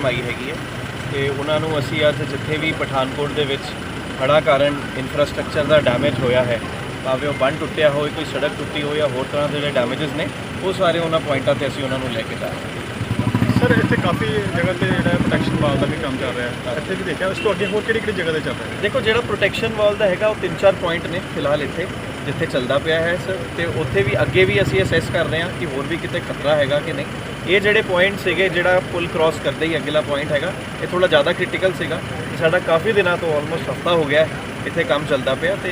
Team ਆਈ ਹੈਗੀ ਹੈ ਤੇ ਉਹਨਾਂ ਨੂੰ ਅਸੀਂ ਅੱਜ ਜਿੱਥੇ ਵੀ ਪਠਾਨਕੋਟ ਦੇ ਵਿੱਚ ਹੜ੍ਹਾਂ ਕਾਰਨ ਇਨਫਰਾਸਟ੍ਰਕਚਰ ਦਾ ਡੈਮੇਜ ਹੋਇਆ ਹੈ ਭਾਵੇਂ ਉਹ ਬੰਨ ਟੁੱਟਿਆ ਹੋਵੇ ਕੋਈ ਸੜਕ ਟੁੱਟੀ ਹੋਈ ਜਾਂ ਹੋਰ ਤਰ੍ਹਾਂ ਦੇ ਜਿਹੜੇ ਡੈਮੇਜਸ ਨੇ ਉਹ ਸਾਰੇ ਉਹਨਾਂ ਪੁਆਇੰਟਾਂ ਤੇ ਅਸੀਂ ਉਹਨਾਂ ਨੂੰ ਲੈ ਕੇ ਜਾ ਰਹੇ ਹਾਂ। ਸਰ ਇੱਥੇ ਕਾਫੀ ਜਗ੍ਹਾ ਤੇ ਜਿਹੜਾ ਪ੍ਰੋਟੈਕਸ਼ਨ ਵਾਲ ਦਾ ਵੀ ਕੰਮ ਚੱਲ ਰਿਹਾ ਹੈ। ਇੱਥੇ ਵੀ ਦੇਖਿਆ ਉਸ ਤੋਂ ਅੱਗੇ ਹੋਰ ਕਿਹੜੀ ਕਿਹੜੀ ਜਗ੍ਹਾ ਤੇ ਚੱਲ ਰਿਹਾ ਹੈ? ਦੇਖੋ ਜਿਹੜਾ ਪ੍ਰੋਟੈਕਸ਼ਨ ਵਾਲ ਦਾ ਹੈਗਾ ਉਹ ਤਿੰਨ ਚਾਰ ਪੁਆਇੰਟ ਨੇ ਫਿਲਹਾਲ ਇੱਥੇ। ਜਿੱਥੇ ਚੱਲਦਾ ਪਿਆ ਹੈ ਸਰ ਤੇ ਉੱਥੇ ਵੀ ਅੱਗੇ ਵੀ ਅਸੀਂ ਅਸੈਸ ਕਰ ਰਹੇ ਹਾਂ ਕਿ ਹੋਰ ਵੀ ਕਿਤੇ ਖਤਰਾ ਹੈਗਾ ਕਿ ਨਹੀਂ। ਇਹ ਜਿਹੜੇ ਪੁਆਇੰਟ ਸੀਗੇ ਜਿਹੜਾ ਪੁਲ ਕ੍ਰਾਸ ਕਰਦੇ ਹੀ ਅਗਲਾ ਪੁਆਇੰਟ ਹੈਗਾ ਇਹ ਥੋੜਾ ਜ਼ਿਆਦਾ ਕ੍ਰਿਟੀਕਲ ਸੀਗਾ। ਸਾਡਾ ਕਾਫੀ ਦਿਨਾਂ ਤੋਂ ਆਲਮੋਸਟ ਹਫਤਾ ਹੋ ਗਿਆ ਇੱਥੇ ਕੰਮ ਚੱਲਦਾ ਪਿਆ ਤੇ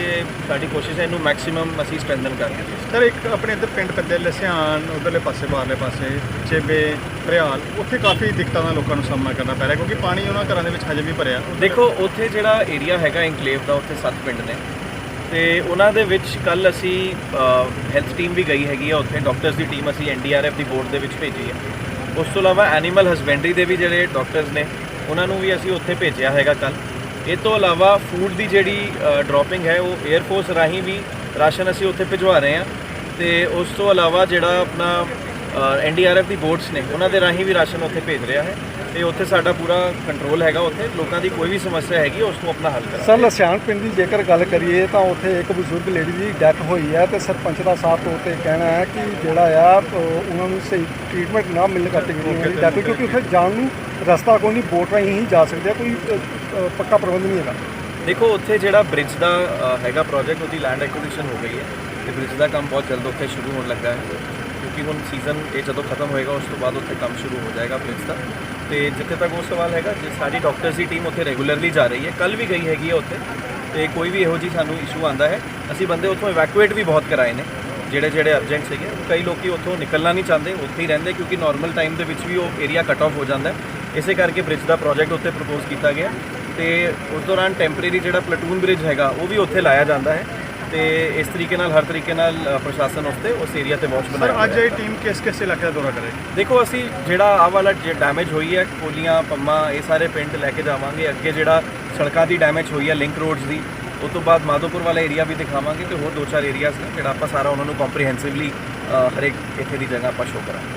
ਸਾਡੀ ਕੋਸ਼ਿਸ਼ ਹੈ ਇਹਨੂੰ ਮੈਕਸਿਮਮ ਅਸੀਂ ਸਟ੍ਰੈਂਥਨ ਕਰ ਦਈਏ ਸਰ ਇੱਕ ਆਪਣੇ ਇੱਧਰ ਪਿੰਡ ਪੈਂਦੇ ਲਸਿਆਣ ਉਧਰਲੇ ਪਾਸੇ ਬਾਹਰਲੇ ਪਾਸੇ ਚੇਬੇ ਰਿਆਲ ਉੱਥੇ ਕਾਫੀ ਦਿੱਕਤਾਂ ਦਾ ਲੋਕਾਂ ਨੂੰ ਸਾਹਮਣਾ ਕਰਨਾ ਪੈ ਰਿਹਾ ਕਿਉਂਕਿ ਪਾਣੀ ਉਹਨਾਂ ਘਰਾਂ ਦੇ ਵਿੱਚ ਹਜੇ ਵੀ ਭਰਿਆ। ਦੇਖੋ ਉੱਥੇ ਜਿਹੜਾ ਏਰੀਆ ਹੈਗਾ ਇਨਕਲੇਵ ਦਾ ਉੱਥੇ ਸੱਤ ਪਿੰਡ ਨੇ। ਤੇ ਉਹਨਾਂ ਦੇ ਵਿੱਚ ਕੱਲ ਅਸੀਂ ਹੈਲਥ ਟੀਮ ਵੀ ਗਈ ਹੈਗੀ ਆ, ਉੱਥੇ ਡਾਕਟਰਸ ਦੀ ਟੀਮ ਅਸੀਂ ਐਨਡੀਆਰਐਫ ਦੀ ਬੋਰਡ ਦੇ ਵਿੱਚ ਭੇਜੀ ਹੈ ਉਸ ਤੋਂ ਇਲਾਵਾ ਐਨੀਮਲ ਹਸਬੈਂਡਰੀ ਦੇ ਵੀ ਜਿਹੜੇ ਡਾਕਟਰਸ ਨੇ, ਉਹਨਾਂ ਨੂੰ ਵੀ ਅਸੀਂ ਉੱਥੇ ਭੇਜਿਆ ਹੈਗਾ ਕੱਲ ਇਹ ਤੋਂ ਇਲਾਵਾ ਫੂਡ ਦੀ ਜਿਹੜੀ ਡ੍ਰੌਪਿੰਗ ਹੈ, ਉਹ 에ਅਰਫੋਰਸ ਰਾਹੀਂ ਵੀ ਰਾਸ਼ਨ ਅਸੀਂ ਉੱਥੇ ਭਿਜਵਾ ਰਹੇ ਹਾਂ। ਤੇ ਉਸ ਤੋਂ ਇਲਾਵਾ ਜਿਹੜਾ ਆਪਣਾ ਐਨਡੀਆਰਐਫ ਦੀ ਬੋਰਡਸ ਨੇ ਉਹਨਾਂ ਦੇ ਰਾਹੀਂ ਵੀ ਰਾਸ਼ਨ ਉੱਥੇ ਭੇਜ ਰਿਹਾ ਹੈ ਤੇ ਉੱਥੇ ਸਾਡਾ ਪੂਰਾ ਕੰਟਰੋਲ ਹੈਗਾ ਉੱਥੇ। ਲੋਕਾਂ ਦੀ ਕੋਈ ਵੀ ਸਮੱਸਿਆ ਹੈਗੀ ਉਸ ਨੂੰ ਆਪਣਾ ਹੱਲ ਕਰਾਂਗੇ। ਸਰ ਲਸਿਆਣ ਪਿੰਡ ਦੀ ਜੇਕਰ ਗੱਲ ਕਰੀਏ ਤਾਂ ਉੱਥੇ ਇੱਕ ਬਜ਼ੁਰਗ ਲੇਡੀ ਦੀ ਡੈਥ ਹੋਈ ਹੈ ਤੇ ਸਰਪੰਚ ਦਾ ਸਾਫ਼ ਤੌਰ ਤੇ ਕਹਿਣਾ ਹੈ ਕਿ ਜਿਹੜਾ ਆ ਉਹ ਉਹਨਾਂ ਨੂੰ ਸਹੀ ਟ੍ਰੀਟਮੈਂਟ ਨਾ ਮਿਲਣ ਕਰਕੇ ਉਹਨਾਂ ਦੀ ਡੈਥ ਕਿਉਂਕਿ ਉੱਥੇ ਜਾਣ ਨੂੰ ਰਸਤਾ ਕੋਈ ਨਹੀਂ ਬੋਟ ਰਾਹੀਂ ਹੀ ਜਾ ਸਕਦੇ ਕੋਈ ਪੱਕਾ ਪ੍ਰਬੰਧ ਨਹੀਂ ਹੈਗਾ। ਦੇਖੋ ਉੱਥੇ ਜਿਹੜਾ ਬ੍ਰਿਜ ਦਾ ਹੈਗਾ ਪ੍ਰੋਜੈਕਟ ਉਹਦੀ ਲੈਂਡ ਐਕੁਜੀਸ਼ਨ ਹੋ ਗਈ ਹੈ ਤੇ ਬ੍ਰਿਜ ਦਾ ਕੰਮ ਬਹੁਤ ਜਲਦ ਉੱਥੇ ਸ਼ੁਰੂ ਹੋਣ ਲੱਗਾ ਹੈ। ਕਿਉਂਕਿ ਹੁਣ ਸੀਜ਼ਨ ਇਹ ਜਦੋਂ ਖਤਮ ਹੋਏਗਾ, ਉਸ ਤੋਂ ਬਾਅਦ ਉੱਥੇ ਕੰਮ ਸ਼ੁਰੂ ਹੋ ਜਾਏਗਾ ਬ੍ਰਿਜ ਦਾ। ਤੇ ਜਿੱਥੇ ਤੱਕ ਉਹ ਸਵਾਲ ਹੈਗਾ, ਜੇ ਸਾਡੀ ਡਾਕਟਰਸ ਦੀ ਟੀਮ ਉੱਥੇ ਰੈਗੂਲਰਲੀ ਜਾ ਰਹੀ ਹੈ ਕੱਲ ਵੀ ਗਈ ਹੈਗੀ ਹੈ ਉੱਥੇ, ਤੇ ਕੋਈ ਵੀ ਇਹੋ ਜੀ ਸਾਨੂੰ ਇਸ਼ੂ ਆਂਦਾ ਹੈ, ਅਸੀਂ ਬੰਦੇ ਉੱਥੋਂ ਇਵੈਕੂਏਟ ਵੀ ਬਹੁਤ ਕਰਾਏ ਨੇ, ਜਿਹੜੇ ਜਿਹੜੇ ਅਰਜੈਂਟ ਸੀਗੇ। ਕਈ ਲੋਕੀ ਉੱਥੋਂ ਨਿਕਲਣਾ ਨਹੀਂ ਚਾਹੁੰਦੇ, ਉੱਥੇ ਹੀ ਰਹਿੰਦੇ, ਕਿਉਂਕਿ ਨਾਰਮਲ ਟਾਈਮ ਦੇ ਵਿੱਚ ਵੀ ਉਹ ਏਰੀਆ ਕਟ ਆਫ ਹੋ ਜਾਂਦਾ ਇਸੇ ਕਰਕੇ ਬ੍ਰਿਜ ਦਾ ਪ੍ਰੋਜੈਕਟ ਉੱਥੇ ਪ੍ਰਪੋਜ਼ ਕੀਤਾ ਗਿਆ। ਤੇ ਉਸ ਦੌਰਾਨ ਟੈਂਪਰੇਰੀ ਜਿਹੜਾ ਪਲਟੂਨ ਬ੍ਰਿਜ ਹੈਗਾ, ਉਹ ਵੀ ਉੱਥੇ ਲਾਇਆ ਜਾਂਦਾ ਹੈ। ਤੇ ਇਸ ਤਰੀਕੇ ਨਾਲ ਹਰ ਤਰੀਕੇ ਨਾਲ ਪ੍ਰਸ਼ਾਸਨ ਉੱਤੇ ਉਸ ਏਰੀਆ ਤੇ ਵਾਚ ਬਣਾਇਆ ਸਰ ਅੱਜ। ਇਹ ਟੀਮ ਕਿਸ ਕਿਸ ਇਲਾਕੇ ਦਾ ਦੌਰਾ ਕਰੇਗੀ ਦੇਖੋ ਅਸੀਂ ਜਿਹੜਾ ਆਹ ਵਾਲਾ ਜੇ ਡੈਮੇਜ ਹੋਈ ਹੈ ਕੋਲੀਆਂ ਪੰਮਾ ਇਹ ਸਾਰੇ ਪਿੰਡ ਲੈ ਕੇ ਜਾਵਾਂਗੇ। ਅੱਗੇ ਜਿਹੜਾ ਸੜਕਾਂ ਦੀ ਡੈਮੇਜ ਹੋਈ ਹੈ ਲਿੰਕ ਰੋਡਸ ਦੀ ਉਸ ਤੋਂ ਬਾਅਦ ਮਾਧੋਪੁਰ ਵਾਲਾ ਏਰੀਆ ਵੀ ਦਿਖਾਵਾਂਗੇ ਤੇ ਹੋਰ ਦੋ ਚਾਰ ਏਰੀਆਜ਼ ਨੇ ਜਿਹੜਾ ਆਪਾਂ ਸਾਰਾ ਉਹਨਾਂ ਨੂੰ ਕੰਪਰੀਹੈਂਸਿਵਲੀ ਹਰੇਕ ਇੱਥੇ ਦੀ ਜਗ੍ਹਾ ਆਪਾਂ ਸ਼ੋਅ ਕਰਾਂਗੇ।